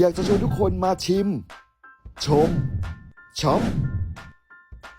อยากจะชวนทุกคนมาชิม ชมช็อป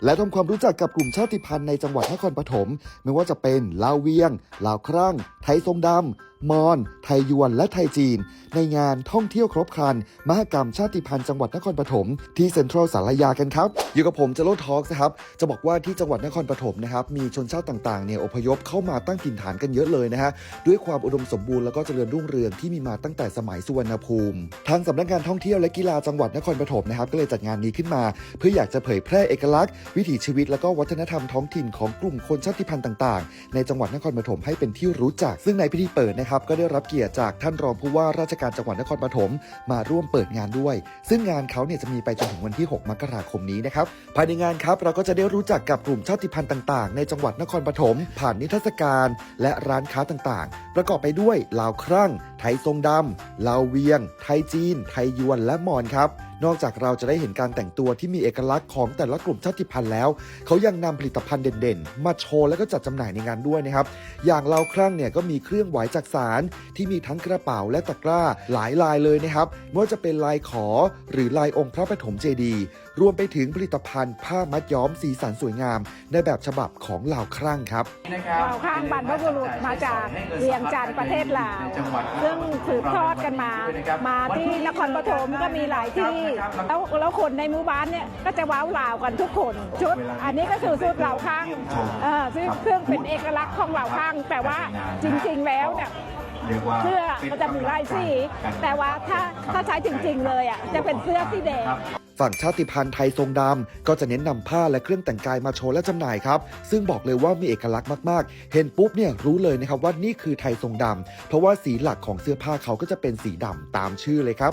และทำความรู้จักกับกลุ่มชาติพันธุ์ในจังหวัดนครปฐม ไม่ว่าจะเป็นลาวเวียง ลาวครั่ง ไทยทรงดำ มอนไทยยวน และไทยจีน ในงานท่องเที่ยวครบครัน มหกรรมชาติพันธุ์จังหวัดนครปฐมที่เซ็นทรัลสารยากันครับ อยู่กับผมเจโรทอล์กนะครับ จะบอกว่าที่จังหวัดนครปฐมนะครับ มีชนชาติต่างๆเนี่ยอพยพเข้ามาตั้งถิ่นฐานกันเยอะเลยนะฮะ ด้วยความอุดมสมบูรณ์แล้วก็เจริญรุ่งเรืองที่มีมาตั้งแต่สมัยสุวรรณภูมิ ทางสำนักงานท่องเที่ยวและกีฬาจังหวัดนครปฐมนะครับ ก็เลยจัดงานนี้ขึ้นมา เพื่ออยากจะเผยแพร่เอกลักษณ์ วิถีชีวิต แล้วก็วัฒนธรรมท้องถิ่นของกลุ่มคนชาติพันธุ์ต่าง ๆ ในจังหวัดนครปฐมให้เป็นที่รู้จัก ซึ่งในพิธีเปิดนะครับก็ได้รับเกียรติจากท่านรองผู้ว่าราชการจังหวัดนครปฐมมาร่วมเปิดงานด้วย ซึ่งงานเขาเนี่ยจะมีไปจนถึงวันที่ 6 มกราคมนี้นะครับภายในงานครับเราก็จะได้รู้จักกับกลุ่มชาติพันธุ์ต่าง ๆ ในจังหวัดนครปฐมผ่านนิทรรศการ และร้านค้าต่างๆ ประกอบไปด้วยลาวครั่ง ทยทรงดำลาวเวียง ไทยจีน ไทยยวนและมอญครับ นอกจากเราจะได้เห็นการแต่งตัวที่มีเอกลักษณ์ของแต่ละกลุ่มชาติพันธุ์แล้ว เขายังนำผลิตภัณฑ์เด่นๆ มาโชว์และก็จัดจำหน่ายในงานด้วยนะครับ อย่างเราครั่งเนี่ยก็มีเครื่องไหวจักสารที่มีทั้งกระเป๋าและตะกร้าหลายลายเลยนะครับไม่ว่าจะเป็นลายขอหรือลายองค์พระปฐมเจดีย์ รวมไปถึงผลิตภัณฑ์ผ้ามัดย้อมสีสันสวยงาม ในแบบฉบับของลาวครั่งครับเราข้างบรรพบุรุษมาจากเวียงจันทร์ประเทศลาว ซึ่งสืบทอดกันมา มาที่นครปฐมก็มีหลายที่ แล้วแล้วคนในหมู่บ้านเนี่ยก็จะว้าวลาวกันทุกคนชุด อันนี้ก็คือชุดเหล่าข้างเออซึ่งเครื่องเป็นเอกลักษณ์ของเหล่าข้างแต่ว่าจริง ๆ แล้วเนี่ยเสื้อก็จะมีลายสี แต่ว่าถ้าถ้าใช้จริง ๆ เลยอะจะเป็นเสื้อสีแดง ฝั่งชาติพันธุ์ไทยทรงดำก็จะเน้นนำผ้าและเครื่องแต่งกายมาโชว์และจำหน่ายครับ ซึ่งบอกเลยว่ามีเอกลักษณ์มากๆ เห็นปุ๊บเนี่ยรู้เลยนะครับว่านี่คือไทยทรงดำเพราะว่าสีหลักของเสื้อผ้าเขาก็จะเป็นสีดำตามชื่อเลยครับ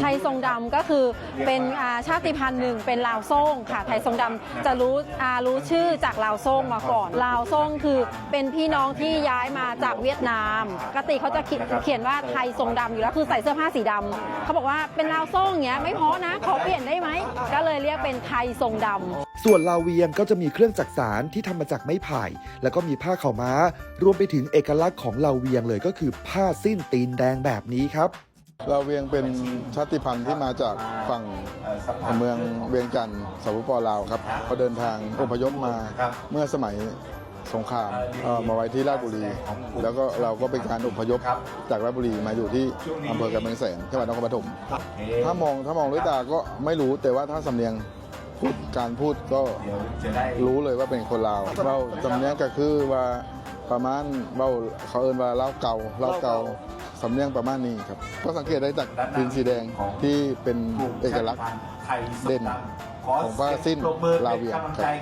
ไทยทรงดำก็คือเป็นอ่าชาติพันธุ์หนึ่งเป็นลาวโซ่งค่ะ ไทยทรงดำจะรู้อ่ารู้ชื่อจากลาวโซ่งมาก่อน ลาวโซ่งคือเป็นพี่น้องที่ย้ายมาจากเวียดนามปกติเขาจะเขียนเขียนว่าไทยทรงดำอยู่แล้วคือใส่เสื้อผ้าสีดำเขาบอกว่าเป็นลาวโซ่งอย่างเงี้ยไม่เพอนะขอเปลี่ยนได้ไหม ก็เลยเรียกเป็นไทยทรงดำส่วนลาเวียงก็จะมีเครื่องจักสารที่ทำมาจากไม้ไผ่ แล้วก็มีผ้าขาวม้า รวมไปถึงเอกลักษณ์ของลาเวียงเลยก็คือผ้าสิ้นตีนแดงแบบนี้ครับ ลาเวียงเป็นชาติพันธุ์ที่มาจากฝั่งเมืองเวียงจันทร์สปปลาวครับเขาเดินทางอพยพมาเมื่อสมัยสงครามมาไว้ที่ราชบุรี แล้วก็เราก็เป็นการอพยพจากราชบุรีมาอยู่ที่อำเภอกำแพงแสนจังหวัดนครปฐมถ้ามองถ้ามองด้วยตาก็ไม่รู้แต่ว่าถ้าสำเนียงพูดการพูดก็รู้เลยว่าเป็นคนลาวเบ้าสำเนียงก็คือว่าประมาณเบ้าเขาเอินว่าเล่าเก่าเล่าเก่า สำเนียงประมาณนี้ครับ ก็สังเกตได้จากดินสีแดงที่เป็นเอกลักษณ์เด่นของผ้าสิ้นลาเวียง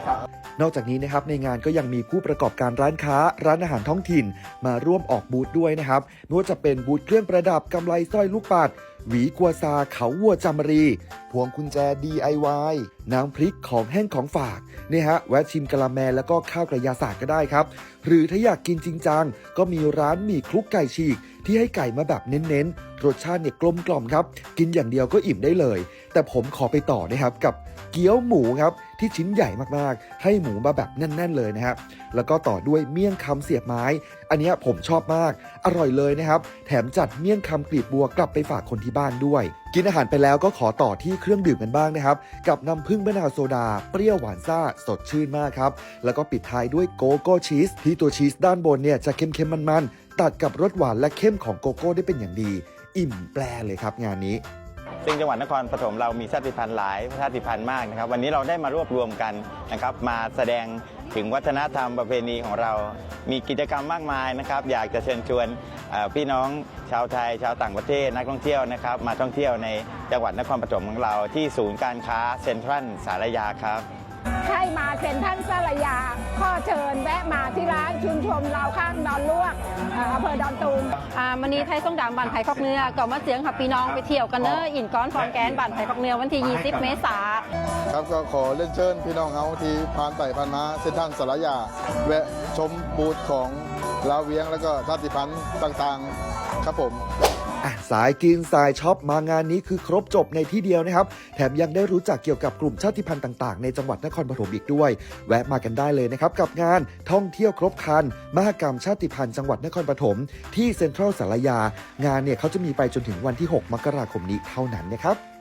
ครับนอกจากนี้นะครับในงานก็ยังมีผู้ประกอบการร้านค้า ร้านอาหารท้องถิ่น มาร่วมออกบูธด้วยนะครับไม่ว่าจะเป็นบูธเครื่องประดับกำไลสร้อยลูกปัด หวีกัวซาเขาวัวจามรี พวงกุญแจ DIY น้ำพริกของแห้งของฝากนี่ฮะแวะชิมกะละแมแล้วก็ข้าวกระยาศาสตร์ก็ได้ครับ หรือถ้าอยากกินจริงจังก็มีร้านหมี่คลุกไก่ฉีก ที่ให้ไก่มาแบบเน้นๆ รสชาติเนี่ยกลมกล่อมครับ กินอย่างเดียวก็อิ่มได้เลย แต่ผมขอไปต่อนะครับกับเกี๊ยวหมูครับที่ชิ้นใหญ่มากๆ ให้หมูมาแบบแน่น ๆ เลยนะครับแล้วก็ต่อด้วยเมี่ยงคำเสียบไม้ อันนี้ผมชอบมาก อร่อยเลยนะครับ แถมจัดเมี่ยงคำกลีบบัวกลับไปฝากคนที่บ้านด้วย กินอาหารไปแล้วก็ขอต่อที่เครื่องดื่มกันบ้างนะครับ กับน้ำผึ้งมะนาวโซดา เปรี้ยวหวานซ่า สดชื่นมากครับ แล้วก็ปิดท้ายด้วยโกโก้ชีส ที่ตัวชีสด้านบนเนี่ยจะเค็มๆมันๆ ตัดกับรสหวานและเข้มของโกโก้ได้เป็นอย่างดี อิ่มแปรเลยครับงานนี้ ซึ่งจังหวัดนครปฐมเรามีชาติพันธุ์หลายชาติพันธุ์มากนะครับ วันนี้เราได้มารวบรวมกันนะครับ มาแสดงถึงวัฒนธรรมประเพณีของเรา มีกิจกรรมมากมายนะครับ อยากจะเชิญชวนพี่น้องชาวไทย ชาวต่างประเทศนักท่องเที่ยวนะครับ มาท่องเที่ยวในจังหวัดนครปฐมของเราที่ศูนย์การค้าเซ็นทรัลสารยาครับ ใช่มาเซ็นทรัลสารยา ข้อเชิญแวะมาที่ร้านชุมชมลาวข้างดอนลวกเอ่ออำเภอดอนตูมอ่ามันนี้ไทยทรงดำบันไผ่คอกเนื้อก่อนมาเสียงค่ะพี่น้องไปเที่ยวกันเนอะอินก้อนฟองแกนบันไผ่คอกเนื้อวันที่ 20 เมษาครับก็ขอเล่นเชิญพี่น้องเขาที่ผ่านไปผ่านมาเส้นทางสารยา แวะชมบูธของลาวเวียงแล้วก็ชาติพันธุ์ต่างๆ ครับผม อะสายกินสายช็อปมางานนี้คือครบจบในที่เดียวนะครับ แถมยังได้รู้จักเกี่ยวกับกลุ่มชาติพันธุ์ต่างๆ ในจังหวัดนครปฐมอีกด้วย แวะมากันได้เลยนะครับ กับงานท่องเที่ยวครบครัน มหกรรมชาติพันธุ์จังหวัดนครปฐมที่เซ็นทรัลสารยา งานเนี่ยเขาจะมีไปจนถึงวันที่ 6 มกราคมนี้เท่านั้นนะครับ